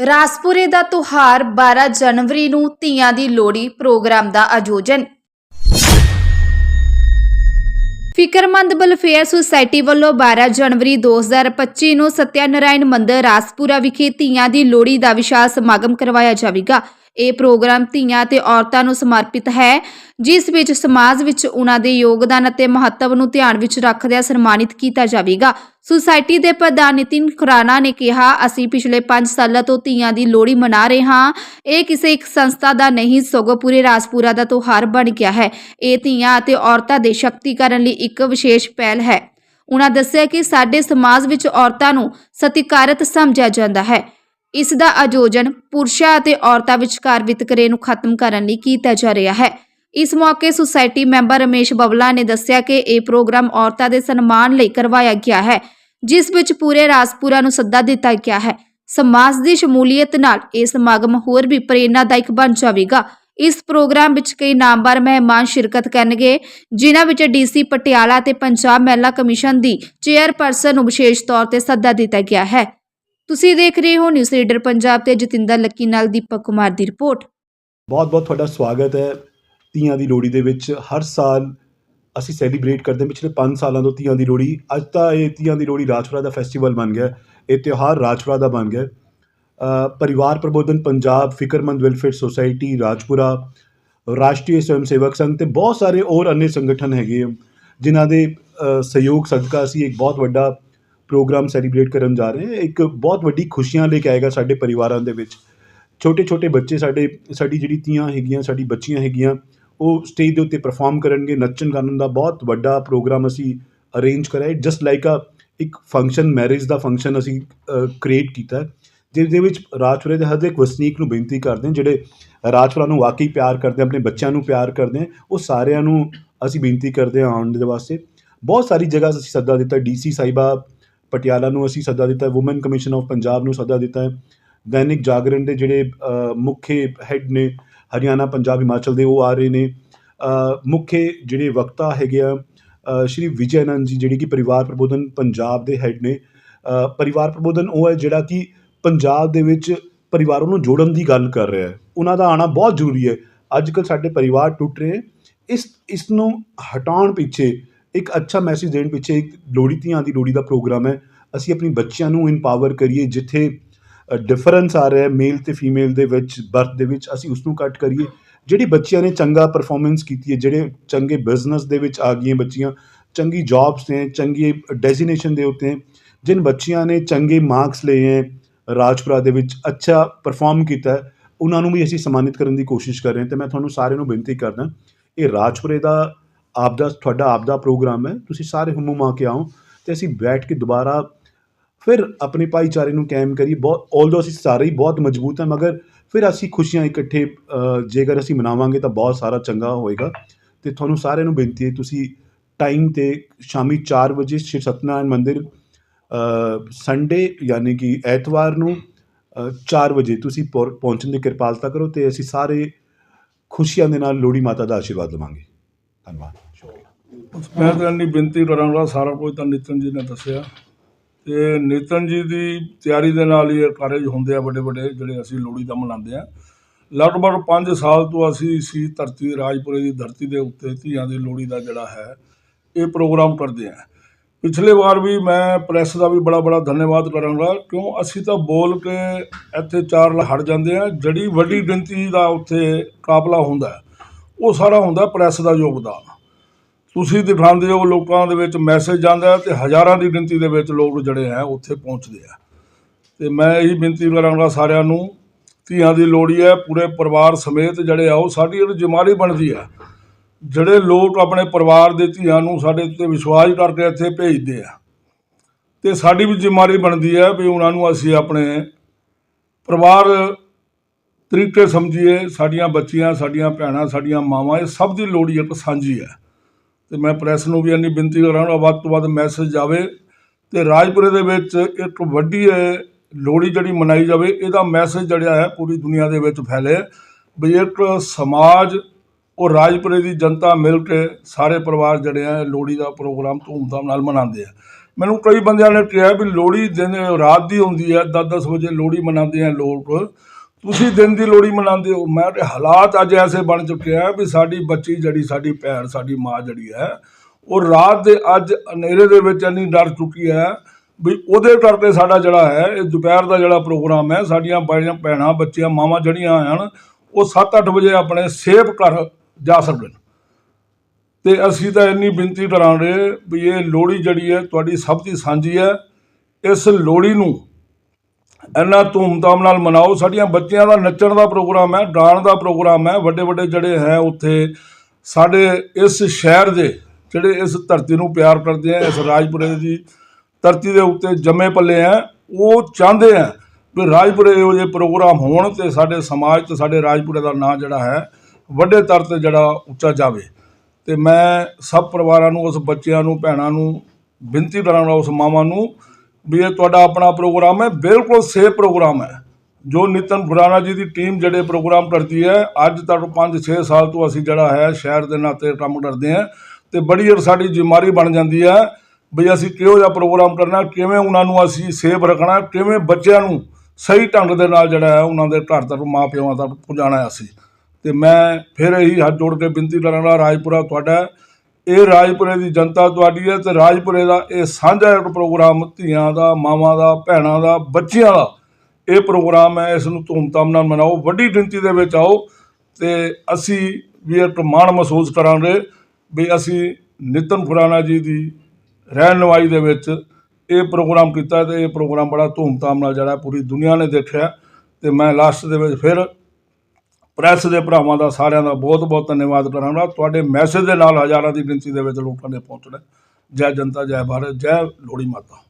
ਰਾਸਪੁਰੇ ਦਾ ਤਿਉਹਾਰ 12 ਜਨਵਰੀ ਨੂੰ ਧੀਆਂ ਦੀ ਲੋਹੜੀ ਪ੍ਰੋਗਰਾਮ ਦਾ ਆਯੋਜਨ। ਫਿਕਰਮੰਦ ਵੈਲਫੇਅਰ ਸੁਸਾਇਟੀ ਵੱਲੋਂ 12 ਜਨਵਰੀ 2025 ਨੂੰ ਸਤਿਆਨਾਰਾਇਣ ਮੰਦਿਰ ਰਾਸਪੁਰਾ ਵਿਖੇ ਧੀਆਂ ਦੀ ਲੋਹੜੀ ਦਾ ਵਿਸ਼ਾਲ ਸਮਾਗਮ ਕਰਵਾਇਆ ਜਾਵੇਗਾ। ਇਹ ਪ੍ਰੋਗਰਾਮ ਧੀਆਂ ਤੇ ਔਰਤਾਂ ਨੂੰ ਸਮਰਪਿਤ ਹੈ, ਜਿਸ ਵਿੱਚ ਸਮਾਜ ਵਿੱਚ ਉਹਨਾਂ ਦੇ ਯੋਗਦਾਨ ਅਤੇ ਮਹੱਤਵ ਨੂੰ ਧਿਆਨ ਵਿੱਚ ਰੱਖਦਿਆਂ ਸਨਮਾਨਿਤ ਕੀਤਾ ਜਾਵੇਗਾ। ਸੁਸਾਇਟੀ ਦੇ ਪ੍ਰਧਾਨ ਨਿਤਿਨ ਖੁਰਾਨਾ ਨੇ ਕਿਹਾ, ਅਸੀਂ ਪਿਛਲੇ 5 ਸਾਲਾਂ ਤੋਂ ਧੀਆਂ ਦੀ ਲੋਹੜੀ ਮਨਾ ਰਹੇ ਹਾਂ। ਇਹ ਕਿਸੇ ਇੱਕ ਸੰਸਥਾ ਦਾ ਨਹੀਂ, ਸਗੋਂ ਪੂਰੇ ਰਾਜਪੁਰਾ ਦਾ ਤਿਉਹਾਰ ਬਣ ਗਿਆ ਹੈ। ਇਹ ਧੀਆਂ ਅਤੇ ਔਰਤਾਂ ਦੇ ਸ਼ਕਤੀਕਰਨ ਲਈ ਇੱਕ ਵਿਸ਼ੇਸ਼ ਪਹਿਲ ਹੈ। ਉਹਨਾਂ ਦੱਸਿਆ ਕਿ ਸਾਡੇ ਸਮਾਜ ਵਿੱਚ ਔਰਤਾਂ ਨੂੰ ਸਤਿਕਾਰਤ ਸਮਝਿਆ ਜਾਂਦਾ ਹੈ। ਇਸ ਦਾ ਆਯੋਜਨ ਪੁਰਸ਼ਾਂ ਅਤੇ ਔਰਤਾਂ ਵਿਚਕਾਰ ਵਿਤਕਰੇ ਨੂੰ ਖਤਮ ਕਰਨ ਲਈ ਕੀਤਾ ਜਾ ਰਿਹਾ ਹੈ। ਇਸ ਮੌਕੇ ਸੁਸਾਇਟੀ ਮੈਂਬਰ ਰਮੇਸ਼ ਬਬਲਾ ਨੇ ਦੱਸਿਆ ਕਿ ਇਹ ਪ੍ਰੋਗਰਾਮ ਔਰਤਾਂ ਦੇ ਸਨਮਾਨ ਲਈ ਕਰਵਾਇਆ ਗਿਆ ਹੈ, ਜਿਸ ਵਿੱਚ ਪੂਰੇ ਰਾਜਪੁਰਾ ਨੂੰ ਸੱਦਾ ਦਿੱਤਾ ਗਿਆ ਹੈ। ਸਮਾਜ ਦੀ ਸ਼ਮੂਲੀਅਤ ਨਾਲ ਇਹ ਸਮਾਗਮ ਹੋਰ ਵੀ ਪ੍ਰੇਰਨਾਦਾਇਕ ਬਣ ਜਾਵੇਗਾ। ਇਸ ਪ੍ਰੋਗਰਾਮ ਵਿੱਚ ਕਈ ਨਾਮਵਰ ਮਹਿਮਾਨ ਸ਼ਿਰਕਤ ਕਰਨਗੇ, ਜਿਨ੍ਹਾਂ ਵਿੱਚ ਡੀਸੀ ਪਟਿਆਲਾ ਤੇ ਪੰਜਾਬ ਮਹਿਲਾ ਕਮਿਸ਼ਨ ਦੀ ਚੇਅਰਪਰਸਨ ਨੂੰ ਵਿਸ਼ੇਸ਼ ਤੌਰ ਤੇ ਸੱਦਾ ਦਿੱਤਾ ਗਿਆ ਹੈ। ਤੁਸੀਂ ਦੇਖ ਰਹੇ ਹੋ ਨਿਊਜ਼ ਰੀਡਰ ਪੰਜਾਬ ਤੇ ਜਤਿੰਦਰ ਲੱਕੀ ਨਾਲ ਦੀਪਕ ਕੁਮਾਰ ਦੀ ਰਿਪੋਰਟ। ਬਹੁਤ ਬਹੁਤ ਤੁਹਾਡਾ ਸਵਾਗਤ ਹੈ ਤੀਆਂ ਦੀ ਲੋਹੜੀ ਦੇ ਵਿੱਚ। ਹਰ ਸਾਲ ਅਸੀਂ ਸੈਲੀਬ੍ਰੇਟ ਕਰਦੇ ਹਾਂ, ਪਿਛਲੇ 5 ਸਾਲਾਂ ਤੋਂ ਤੀਆਂ ਦੀ ਲੋਹੜੀ। ਅੱਜ ਤਾਂ ਇਹ ਤੀਆਂ ਦੀ ਲੋਹੜੀ ਰਾਜਪੁਰਾ ਦਾ ਫੈਸਟੀਵਲ ਬਣ ਗਿਆ। ਇਹ ਤਿਉਹਾਰ ਰਾਜਪੁਰਾ ਦਾ ਬਣ ਗਿਆ। ਪਰਿਵਾਰ ਪ੍ਰਬੋਧਨ, ਪੰਜਾਬ ਫਿਕਰਮੰਦ ਵੈਲਫੇਅਰ ਸੁਸਾਇਟੀ, ਰਾਜਪੁਰਾ, ਰਾਸ਼ਟਰੀ ਸਵੈ ਸੇਵਕ ਸੰਘ ਤੇ ਬਹੁਤ ਸਾਰੇ ਹੋਰ ਅਨੇ ਸੰਗਠਨ ਹੈਗੇ ਜਿਨ੍ਹਾਂ ਦੇ ਸਹਿਯੋਗ ਸਦਕਾ ਅਸੀਂ ਇੱਕ ਬਹੁਤ ਵੱਡਾ ਪ੍ਰੋਗਰਾਮ ਸੈਲੀਬ੍ਰੇਟ ਕਰਨ ਜਾ ਰਹੇ ਹਾਂ। ਇੱਕ ਬਹੁਤ ਵੱਡੀ ਖੁਸ਼ੀਆਂ ਲੈ ਕੇ ਆਏਗਾ ਸਾਡੇ ਪਰਿਵਾਰਾਂ ਦੇ ਵਿੱਚ। ਛੋਟੇ ਛੋਟੇ ਬੱਚੇ ਸਾਡੇ ਸਾਡੀ ਜਿਹੜੀ ਧੀਆਂ ਹੈਗੀਆਂ ਸਾਡੀ ਬੱਚੀਆਂ ਹੈਗੀਆਂ ਉਹ ਸਟੇਜ ਦੇ ਉੱਤੇ ਪਰਫਾਰਮ ਕਰਨਗੇ ਨੱਚਣ ਗਾਣਨ ਦਾ ਬਹੁਤ ਵੱਡਾ ਪ੍ਰੋਗਰਾਮ ਅਸੀਂ ਅਰੇਂਜ ਕਰਾਇਆ ਜਸਟ ਲਾਈਕ ਅ ਇੱਕ ਫੰਕਸ਼ਨ ਮੈਰਿਜ ਦਾ ਫੰਕਸ਼ਨ ਅਸੀਂ ਕ੍ਰੀਏਟ ਕੀਤਾ ਹੈ, ਜਿਸ ਦੇ ਵਿੱਚ ਰਾਜਪੁਰੇ ਦੇ ਹਰ ਇੱਕ ਵਸਨੀਕ ਨੂੰ ਬੇਨਤੀ ਕਰਦੇ ਹਾਂ ਜਿਹੜੇ ਰਾਜਪੁਰਾ ਨੂੰ ਵਾਕਈ ਪਿਆਰ ਕਰਦੇ ਆਪਣੇ ਬੱਚਿਆਂ ਨੂੰ ਪਿਆਰ ਕਰਦੇ ਆ, ਉਹ ਸਾਰਿਆਂ ਨੂੰ ਅਸੀਂ ਬੇਨਤੀ ਕਰਦੇ ਹਾਂ ਆਉਣ ਦੇ ਵਾਸਤੇ। ਬਹੁਤ ਸਾਰੀ ਜਗ੍ਹਾ ਅਸੀਂ ਸੱਦਾ ਦਿੱਤਾ। ਡੀਸੀ ਸਾਹਿਬਾ ਪਟਿਆਲਾ ਨੂੰ ਅਸੀਂ ਸੱਦਾ ਦਿੱਤਾ ਵੂਮਨ ਕਮਿਸ਼ਨ ਆਫ ਪੰਜਾਬ ਨੂੰ ਸੱਦਾ ਦਿੱਤਾ ਹੈ। ਦੈਨਿਕ ਜਾਗਰਣ ਦੇ ਜਿਹੜੇ ਮੁੱਖੇ ਹੈੱਡ ਨੇ ਹਰਿਆਣਾ ਪੰਜਾਬ ਹਿਮਾਚਲ ਦੇ ਉਹ ਆ ਰਹੇ ਨੇ। ਅ, ਮੁੱਖ ਜਿਹੜੇ ਵਕਤਾ ਹੈਗੇ ਆ ਸ਼੍ਰੀ ਵਿਜੇ ਆਨੰਦ ਜੀ ਜਿਹੜੀ ਕਿ ਪਰਿਵਾਰ ਪ੍ਰਬੋਧਨ ਪੰਜਾਬ ਦੇ ਹੈੱਡ ਨੇ। ਪਰਿਵਾਰ ਪ੍ਰਬੋਧਨ ਉਹ ਹੈ ਜਿਹੜਾ ਕਿ ਪੰਜਾਬ ਦੇ ਵਿੱਚ ਪਰਿਵਾਰਾਂ ਨੂੰ ਜੋੜਨ ਦੀ ਗੱਲ ਕਰ ਰਿਹਾ ਹੈ। ਉਹਨਾਂ ਦਾ ਆਣਾ ਬਹੁਤ ਜ਼ਰੂਰੀ ਹੈ। ਅੱਜ ਕੱਲ੍ਹ ਸਾਡੇ ਪਰਿਵਾਰ ਟੁੱਟ ਰਹੇ ਹੈ। ਇਸ ਇਸ ਨੂੰ ਹਟਾਉਣ ਪਿੱਛੇ ਇੱਕ ਅੱਛਾ ਮੈਸੇਜ ਦੇਣ ਪਿੱਛੇ ਇੱਕ ਲੋਹੜੀ ਧੀਆਂ ਦੀ ਲੋਹੜੀ ਦਾ ਪ੍ਰੋਗਰਾਮ ਹੈ। ਅਸੀਂ ਆਪਣੀ ਬੱਚਿਆਂ ਨੂੰ ਇੰਪਾਵਰ ਕਰੀਏ ਜਿੱਥੇ ਡਿਫਰੈਂਸ ਆ ਰਿਹਾ ਮੇਲ ਤੇ ਫੀਮੇਲ ਦੇ ਵਿੱਚ ਬਰਥ ਦੇ ਵਿੱਚ ਅਸੀਂ ਉਸ ਨੂੰ ਕੱਟ ਕਰੀਏ। ਜਿਹੜੀ ਬੱਚਿਆਂ ਨੇ ਚੰਗਾ ਪਰਫਾਰਮੈਂਸ ਕੀਤੀ ਹੈ ਜਿਹੜੇ ਚੰਗੇ ਬਿਜ਼ਨਸ ਦੇ ਵਿੱਚ ਆ ਗਈਆਂ ਬੱਚੀਆਂ ਚੰਗੀ ਜੌਬਸ ਨੇ ਚੰਗੀ ਡੈਜ਼ਿਨੇਸ਼ਨ ਦੇ ਉੱਤੇ ਹੈ, ਜਿਨ ਬੱਚਿਆਂ ਨੇ ਚੰਗੇ ਮਾਰਕਸ ਲਏ ਹੈ ਰਾਜਪੁਰਾ ਦੇ ਵਿੱਚ ਅੱਛਾ ਪਰਫਾਰਮ ਕੀਤਾ ਉਹਨਾਂ ਨੂੰ ਵੀ ਅਸੀਂ ਸਨਮਾਨਿਤ ਕਰਨ ਦੀ ਕੋਸ਼ਿਸ਼ ਕਰ ਰਹੇ ਹਾਂ। ਤੇ ਮੈਂ ਤੁਹਾਨੂੰ ਸਾਰਿਆਂ ਨੂੰ ਬੇਨਤੀ ਕਰਦਾ ਇਹ ਰਾਜਪੁਰੇ ਦਾ ਆਪਦਾ, ਤੁਹਾਡਾ ਆਪਦਾ ਪ੍ਰੋਗਰਾਮ ਹੈ, ਤੁਸੀਂ ਸਾਰੇ ਹੁਮਮ ਆ ਕੇ ਆਓ ਤੇ ਅਸੀਂ ਬੈਠ ਕੇ ਦੁਬਾਰਾ ਫਿਰ ਆਪਣੇ ਭਾਈਚਾਰੇ ਨੂੰ ਕਾਇਮ ਕਰੀਏ। ਬਹੁਤ ਆਲਦੋ ਅਸੀਂ ਸਾਰੇ ਹੀ ਬਹੁਤ ਮਜ਼ਬੂਤ ਹਾਂ, ਮਗਰ ਫਿਰ ਅਸੀਂ ਖੁਸ਼ੀਆਂ ਇਕੱਠੇ ਜੇਕਰ ਅਸੀਂ ਮਨਾਵਾਂਗੇ ਤਾਂ ਬਹੁਤ ਸਾਰਾ ਚੰਗਾ ਹੋਏਗਾ। ਤੇ ਤੁਹਾਨੂੰ ਸਾਰਿਆਂ ਨੂੰ ਬੇਨਤੀ ਹੈ, ਤੁਸੀਂ ਟਾਈਮ ਤੇ ਸ਼ਾਮੀ 4 ਵਜੇ ਸ਼੍ਰੀ ਸਤਨਾਰਾਇਣ ਮੰਦਿਰ ਸੰਡੇ ਯਾਨੀ ਕਿ ਐਤਵਾਰ ਨੂੰ 4 ਵਜੇ ਤੁਸੀਂ ਪਹੁੰ- ਪਹੁੰਚਣ ਦੀ ਕਿਰਪਾਲਤਾ ਕਰੋ ਤੇ ਅਸੀਂ ਸਾਰੇ ਖੁਸ਼ੀਆਂ ਦੇ ਨਾਲ ਲੋਹੜੀ ਮਾਤਾ ਦਾ ਆਸ਼ੀਰਵਾਦ ਲਵਾਂਗੇ। ਧੰਨਵਾਦ। ਮੈਂ ਤਾਂ ਇੰਨੀ ਬੇਨਤੀ ਕਰਾਂਗਾ, ਸਾਰਾ ਕੁਝ ਤਾਂ ਨਿਤਨ ਜੀ ਨੇ ਦੱਸਿਆ। ਤੇ ਨਿਤਨ ਜੀ ਦੀ ਤਿਆਰੀ ਦੇ ਨਾਲ ਹੀ ਇਹ ਕਾਰਜ ਹੁੰਦੇ ਆ ਵੱਡੇ ਵੱਡੇ ਜਿਹੜੇ ਅਸੀਂ ਲੋਹੜੀ ਦਾ ਮਨਾਉਂਦੇ ਆ। ਲਗਭਗ 5 ਸਾਲ ਤੋਂ ਅਸੀਂ ਇਸੀ ਧਰਤੀ, ਰਾਜਪੁਰੇ ਦੀ ਧਰਤੀ ਦੇ ਉੱਤੇ ਧੀਆਂ ਦੀ ਲੋਹੜੀ ਦਾ ਜਿਹੜਾ ਹੈ, ਇਹ ਪ੍ਰੋਗਰਾਮ ਕਰਦੇ ਆ। ਪਿਛਲੇ ਵਾਰ ਵੀ ਮੈਂ ਪ੍ਰੈਸ ਦਾ ਵੀ ਬੜਾ ਬੜਾ ਧੰਨਵਾਦ ਕਰਾਂਗਾ, ਕਿਉਂ ਅਸੀਂ ਤਾਂ ਬੋਲ ਕੇ ਇੱਥੇ ਚਾਰ ਲ ਹਟ ਜਾਂਦੇ ਆ, ਜਿਹੜੀ ਵੱਡੀ ਗਿਣਤੀ ਦਾ ਉੱਥੇ ਕਾਬਲਾ ਹੁੰਦਾ, ਉਹ ਸਾਰਾ ਹੁੰਦਾ ਪ੍ਰੈਸ ਦਾ ਯੋਗਦਾਨ। ਤੁਸੀਂ ਦਿਖਾਉਂਦੇ ਹੋ ਲੋਕਾਂ ਦੇ ਵਿੱਚ ਮੈਸੇਜ ਜਾਂਦਾ ਹੈ ਤੇ ਹਜ਼ਾਰਾਂ ਦੀ ਗਿਣਤੀ ਦੇ ਵਿੱਚ ਲੋਕ ਜਿਹੜੇ ਹੈ ਉੱਥੇ ਪਹੁੰਚਦੇ ਆ। ਤੇ ਮੈਂ ਇਹੀ ਬੇਨਤੀ ਕਰਾਂਗਾ ਸਾਰਿਆਂ ਨੂੰ, ਧੀਆਂ ਦੀ ਲੋੜੀ ਹੈ ਪੂਰੇ ਪਰਿਵਾਰ ਸਮੇਤ ਜਿਹੜੇ ਆ ਉਹ ਸਾਡੀ ਇੱਕ ਜ਼ਿੰਮੇਵਾਰੀ ਬਣਦੀ ਆ, ਜਿਹੜੇ ਲੋਕ ਆਪਣੇ ਪਰਿਵਾਰ ਦੇ ਧੀਆਂ ਨੂੰ ਸਾਡੇ ਉੱਤੇ ਵਿਸ਼ਵਾਸ ਕਰਕੇ ਇੱਥੇ ਭੇਜਦੇ ਆ। ਤੇ ਸਾਡੀ ਵੀ ਜ਼ਿੰਮੇਵਾਰੀ ਬਣਦੀ ਹੈ ਵੀ ਉਹਨਾਂ ਨੂੰ ਅਸੀਂ ਆਪਣੇ ਪਰਿਵਾਰ ਤਰੀਕੇ ਸਮਝੀਏ, ਸਾਡੀਆਂ ਬੱਚੀਆਂ, ਸਾਡੀਆਂ ਭੈਣਾਂ, ਸਾਡੀਆਂ ਮਾਵਾਂ, ਇਹ ਸਭ ਦੀ ਲੋੜੀ ਇੱਕ ਸਾਂਝੀ ਹੈ। ਤੇ ਮੈਂ ਪ੍ਰੈਸ ਨੂੰ ਵੀ ਇੰਨੀ ਬੇਨਤੀ ਕਰਾਂਗਾ ਵੱਧ ਤੋਂ ਵੱਧ ਮੈਸੇਜ ਜਾਵੇ ਤੇ ਰਾਜਪੁਰੇ ਦੇ ਵਿੱਚ ਇੱਕ ਵੱਡੀ ਇਹ ਲੋਹੜੀ ਜਿਹੜੀ ਮਨਾਈ ਜਾਵੇ, ਇਹਦਾ ਮੈਸੇਜ ਜਿਹੜਾ ਹੈ ਪੂਰੀ ਦੁਨੀਆ ਦੇ ਵਿੱਚ ਫੈਲੇ। ਵੀ ਇੱਕ ਸਮਾਜ, ਉਹ ਰਾਜਪੁਰੇ ਦੀ ਜਨਤਾ ਮਿਲ ਕੇ ਸਾਰੇ ਪਰਿਵਾਰ ਜਿਹੜੇ ਆ, ਲੋਹੜੀ ਦਾ ਪ੍ਰੋਗਰਾਮ ਧੂਮਧਾਮ ਨਾਲ ਮਨਾਉਂਦੇ ਆ। ਮੈਨੂੰ ਕਈ ਬੰਦਿਆਂ ਨੇ ਕਿਹਾ ਵੀ ਲੋਹੜੀ ਦਿਨ ਰਾਤ ਦੀ ਹੁੰਦੀ ਹੈ 10-10 ਵਜੇ ਲੋਹੜੀ ਮਨਾਉਂਦੇ ਆ ਲੋਕ। ਤੁਸੀਂ ਦਿਨ ਦੀ ਲੋਹੜੀ ਮਨਾਉਂਦੇ ਹੋ। ਮੈਂ ਤੇ ਹਾਲਾਤ ਅੱਜ ਐਸੇ ਬਣ ਚੁੱਕੇ ਆ ਵੀ ਸਾਡੀ ਬੱਚੀ ਜਿਹੜੀ, ਸਾਡੀ ਭੈਣ, ਸਾਡੀ ਮਾਂ ਜਿਹੜੀ ਹੈ, ਉਹ ਰਾਤ ਦੇ ਅੱਜ ਹਨੇਰੇ ਦੇ ਵਿੱਚ ਇੰਨੀ ਡਰ ਚੁੱਕੀ ਹੈ ਵੀ ਉਹਦੇ ਕਰਕੇ ਸਾਡਾ ਜਿਹੜਾ ਹੈ, ਇਹ ਦੁਪਹਿਰ ਦਾ ਜਿਹੜਾ ਪ੍ਰੋਗਰਾਮ ਹੈ, ਸਾਡੀਆਂ ਬਾਈਆਂ, ਭੈਣਾਂ, ਬੱਚੀਆਂ, ਮਾਵਾਂ ਜਿਹੜੀਆਂ ਹਨ, ਉਹ 7-8 ਵਜੇ ਆਪਣੇ ਸੇਫ ਘਰ ਜਾ ਸਕਣ ਤੇ ਅਸੀਂ ਤਾਂ ਇੰਨੀ ਬੇਨਤੀ ਕਰਾਂਗੇ ਵੀ ਇਹ ਲੋਹੜੀ ਜਿਹੜੀ ਹੈ, ਤੁਹਾਡੀ ਸਭ ਦੀ ਸਾਂਝੀ ਹੈ। ਇਸ ਲੋਹੜੀ ਨੂੰ ਇੰਨਾ ਧੂਮਧਾਮ ਨਾਲ ਮਨਾਓ। ਸਾਡੀਆਂ ਬੱਚਿਆਂ ਦਾ ਨੱਚਣ ਦਾ ਪ੍ਰੋਗਰਾਮ ਹੈ ਡਾਣ ਦਾ ਪ੍ਰੋਗਰਾਮ ਹੈ। ਵੱਡੇ ਵੱਡੇ ਜਿਹੜੇ ਹੈ ਉੱਥੇ, ਸਾਡੇ ਇਸ ਸ਼ਹਿਰ ਦੇ ਜਿਹੜੇ ਇਸ ਧਰਤੀ ਨੂੰ ਪਿਆਰ ਕਰਦੇ ਆ ਇਸ ਰਾਜਪੁਰੇ ਦੀ ਧਰਤੀ ਦੇ ਉੱਤੇ ਜੰਮੇ ਪੱਲੇ ਆ ਉਹ ਚਾਹੁੰਦੇ ਆ ਵੀ ਰਾਜਪੁਰੇ ਇਹੋ ਜਿਹੇ ਪ੍ਰੋਗਰਾਮ ਹੋਣ ਤੇ ਸਾਡੇ ਸਮਾਜ ਤੇ ਸਾਡੇ ਰਾਜਪੁਰੇ ਦਾ ਨਾਂ ਜਿਹੜਾ ਹੈ, ਵੱਡੇ ਤਰ ਤੇ ਜਿਹੜਾ ਉੱਚਾ ਜਾਵੇ। ਤੇ ਮੈਂ ਸਭ ਪਰਿਵਾਰਾਂ ਨੂੰ, ਉਸ ਬੱਚਿਆਂ ਨੂੰ, ਭੈਣਾਂ ਨੂੰ ਬੇਨਤੀ ਕਰਾਂਗਾ ਉਸ ਮਾਵਾਂ ਨੂੰ ਵੀ ਇਹ ਤੁਹਾਡਾ ਆਪਣਾ ਪ੍ਰੋਗਰਾਮ ਹੈ, ਬਿਲਕੁਲ ਸੇਫ ਪ੍ਰੋਗਰਾਮ ਹੈ। ਜੋ ਨਿਤਨ ਖੁਰਾਨਾ ਜੀ ਦੀ ਟੀਮ ਜਿਹੜੇ ਪ੍ਰੋਗਰਾਮ ਕਰਦੀ ਹੈ, ਅੱਜ ਤੱਕ 5-6 ਸਾਲ ਤੋਂ ਅਸੀਂ ਜਿਹੜਾ ਹੈ, ਸ਼ਹਿਰ ਦੇ ਨਾਤੇ ਕੰਮ ਕਰਦੇ ਹਾਂ ਤੇ ਬੜੀ ਇਹ ਸਾਡੀ ਜ਼ਿੰਮੇਵਾਰੀ ਬਣ ਜਾਂਦੀ ਹੈ ਵੀ ਅਸੀਂ ਕਿਹੋ ਜਿਹਾ ਪ੍ਰੋਗਰਾਮ ਕਰਨਾ, ਕਿਵੇਂ ਉਹਨਾਂ ਨੂੰ ਅਸੀਂ ਸੇਫ ਰੱਖਣਾ, ਕਿਵੇਂ ਬੱਚਿਆਂ ਨੂੰ ਸਹੀ ਢੰਗ ਦੇ ਨਾਲ ਜਿਹੜਾ ਹੈ ਉਹਨਾਂ ਦੇ ਘਰ ਤੱਕ ਮਾਂ ਪਿਓਾਂ ਤੱਕ ਪਹੁੰਚਾਉਣਾ ਹੈ ਅਸੀਂ। ਤੇ ਮੈਂ ਫਿਰ ਇਹੀ ਹੱਥ ਜੋੜ ਕੇ ਬੇਨਤੀ ਕਰਾਂਗਾ, ਰਾਜਪੁਰਾ ਤੁਹਾਡਾ ਇਹ ਰਾਜਪੁਰੇ ਦੀ ਜਨਤਾ ਤੁਹਾਡੀ ਹੈ ਤੇ ਰਾਜਪੁਰੇ ਦਾ ਇਹ ਸਾਂਝਾ ਇੱਕ ਪ੍ਰੋਗਰਾਮ ਧੀਆਂ ਦਾ, ਮਾਵਾਂ ਦਾ, ਭੈਣਾਂ ਦਾ, ਬੱਚਿਆਂ ਦਾ, ਇਹ ਪ੍ਰੋਗਰਾਮ ਹੈ, ਇਸ ਨੂੰ ਧੂਮਧਾਮ ਨਾਲ ਮਨਾਓ, ਵੱਡੀ ਗਿਣਤੀ ਦੇ ਵਿੱਚ ਆਓ ਤੇ ਅਸੀਂ ਵੀ ਇੱਕ ਮਾਣ ਮਹਿਸੂਸ ਕਰਾਂਗੇ ਵੀ ਅਸੀਂ ਨਿਤਨ ਖੁਰਾਨਾ ਜੀ ਦੀ ਰਹਿਨੁਮਾਈ ਦੇ ਵਿੱਚ ਇਹ ਪ੍ਰੋਗਰਾਮ ਕੀਤਾ ਤੇ ਇਹ ਪ੍ਰੋਗਰਾਮ ਬੜਾ ਧੂਮਧਾਮ ਨਾਲ ਜਿਹੜਾ ਪੂਰੀ ਦੁਨੀਆ ਨੇ ਦੇਖਿਆ ਤੇ ਮੈਂ ਲਾਸਟ ਦੇ ਵਿੱਚ ਫਿਰ ਪ੍ਰੈਸ ਦੇ ਭਰਾਵਾਂ ਦਾ ਸਾਰਿਆਂ ਦਾ ਬਹੁਤ ਬਹੁਤ ਧੰਨਵਾਦ ਕਰਾਂਗਾ। ਤੁਹਾਡੇ ਮੈਸੇਜ ਦੇ ਨਾਲ ਹਜ਼ਾਰਾਂ ਦੀ ਗਿਣਤੀ ਦੇ ਵਿੱਚ ਲੋਕਾਂ ਨੇ ਪਹੁੰਚਣਾ ਜੈ ਜਨਤਾ, ਜੈ ਭਾਰਤ, ਜੈ ਲੋਹੜੀ ਮਾਤਾ।